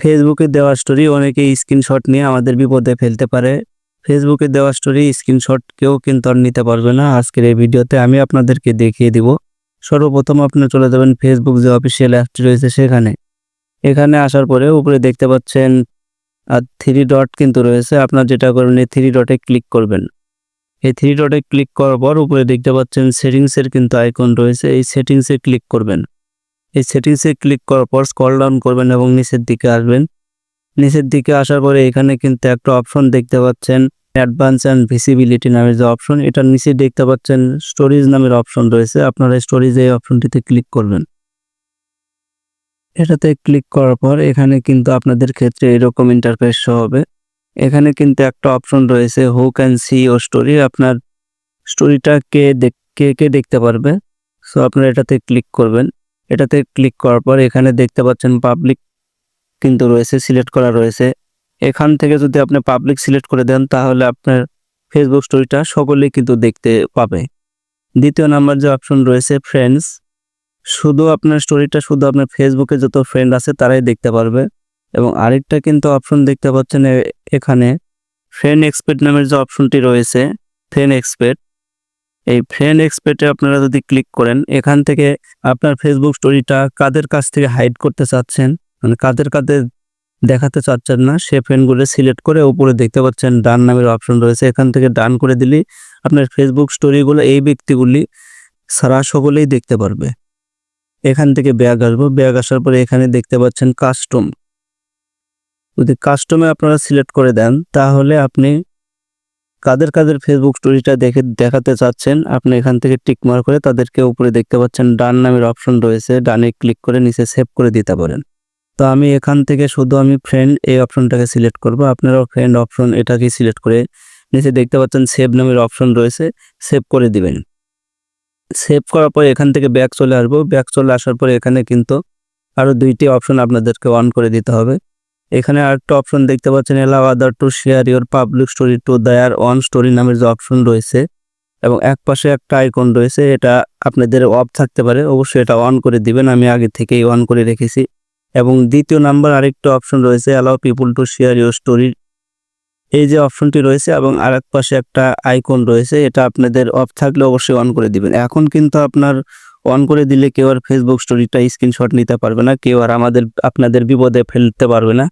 ফেসবুকে দেওয়া স্টোরি অনেকে স্ক্রিনশট নিয়ে আমাদের বিপদে ফেলতে পারে। ফেসবুকে দেওয়া স্টোরি স্ক্রিনশট কেউ কিন্তু আর নিতে পারবে না। আজকের এই ভিডিওতে আমি আপনাদেরকে দেখিয়ে দিব। সর্বপ্রথম আপনি চলে যাবেন ফেসবুক যে অফিসিয়াল অ্যাপটি রয়েছে সেখানে। এখানে আসার পরে উপরে দেখতে পাচ্ছেন, আর থ্রি ডট কিন্তু রয়েছে। আপনার যেটা করবেন, এই থ্রি ডটে ক্লিক করবেন। এই থ্রি ডটে ক্লিক করার পর উপরে দেখতে পাচ্ছেন সেটিংসের কিন্তু আইকন রয়েছে। এই সেটিংসে ক্লিক করবেন। এই সেটিংসে ক্লিক করার পর স্কল ডাউন করবেন এবং নিচের দিকে আসবেন। নিচের দিকে আসার পরে এখানে কিন্তু একটা অপশন দেখতে পাচ্ছেন অ্যাডভান্স অ্যান্ড ভিসিবিলিটি নামের যে অপশন এটার নিচে দেখতে পাচ্ছেন স্টোরেজ নামের অপশন রয়েছে, আপনারা স্টোরেজ এই অপশনটিতে ক্লিক করবেন। এটাতে ক্লিক করার পর এখানে কিন্তু আপনাদের ক্ষেত্রে এরকম ইন্টারফেস হবে। এখানে কিন্তু একটা অপশন রয়েছে who can see your story আপনার স্টোরিটা কে কে কে দেখতে পারবে? সো আপনারা এটাতে ক্লিক করবেন। এটাতে ক্লিক করার পর এখানে দেখতে পাচ্ছেন পাবলিক কিন্তু রয়েছে সিলেক্ট করা রয়েছে। এখান থেকে যদি আপনি পাবলিক সিলেক্ট করে দেন, তাহলে আপনার ফেসবুক স্টোরিটা সকলেই কিন্তু দেখতে পাবে। দ্বিতীয় নাম্বার যে অপশন রয়েছে ফ্রেন্ডস শুধু আপনার স্টোরিটা শুধু আপনার ফেসবুকে যত ফ্রেন্ড আছে তারাই দেখতে পারবে। এবং আরেকটা কিন্তু অপশন দেখতে পাচ্ছেন এখানে ফ্রেন্ড এক্সপের্ট নামের যে অপশনটি রয়েছে ফ্রেন্ড এক্সপের্ট এই ফ্রেন্ড এক্সপের্টে আপনারা যদি ক্লিক করেন, এখান থেকে আপনার ফেসবুক স্টোরিটা কাদের কাছ থেকে হাইড করতে চাচ্ছেন? মানে কাদের কাদের দেখাতে চাচ্ছেন না, সে ফ্রেন্ডগুলো সিলেক্ট করে উপরে দেখতে পাচ্ছেন ডান নামের অপশন রয়েছে। এখান থেকে ডান করে দিলেই আপনার ফেসবুক স্টোরিগুলো এই ব্যক্তিগুলি সারা সকলেই দেখতে পারবে। এখান থেকে ব্যাগ আসব। ব্যাগ আসার পরে এখানে দেখতে পাচ্ছেন কাস্টম যদি কাস্টমে আপনারা সিলেক্ট করে দেন, তাহলে আপনি কাদের কাদের ফেসবুক স্টোরিটা দেখে, দেখাতে চাচ্ছেন, আপনি এখান থেকে টিক মার করে তাদেরকে উপরে দেখতে পাচ্ছেন, ডান নামের অপশন রয়েছে, ডানে ক্লিক করে নিচে সেভ করে দিতে পারেন। তো আমি এখান থেকে শুধু আমি ফ্রেন্ড এই অপশনটাকে সিলেক্ট করব, আপনারাও ফ্রেন্ড অপশন এটাকে সিলেক্ট করে নিচে দেখতে পাচ্ছেন সেভ নামের অপশন রয়েছে সেভ করে দিবেন। সেভ করার পর এখান থেকে ব্যাক চলে আসব ব্যাক চলে আসার পরে এখানে কিন্তু আরও দুইটি অপশন আপনাদেরকে অন করে দিতে হবে। এখানে আরেকটা অপশন দেখতে পাচ্ছেন allow other to share your public story to their own story নামের যে অপশন রয়েছে এবং এক পাশে একটা আইকন রয়েছে, এটা আপনাদের অফ থাকতে পারে, অবশ্যই এটা অন করে দিবেন, আমি আগে থেকেই অন করে রেখেছি। এবং দ্বিতীয় নাম্বার আরেকটা অপশন রয়েছে allow people to share your story এই যে অপশনটি রয়েছে এবং আরেক পাশে একটা আইকন রয়েছে, এটা আপনাদের অফ থাকলে অবশ্যই অন করে দিবেন। এখন কিন্তু আপনার অন করে দিলে কেউ আর ফেসবুক স্টোরিটা স্ক্রিনশট নিতে পারবে না, কেউ আর আমাদের, আপনাদের বিপদে ফেলতে পারবে না।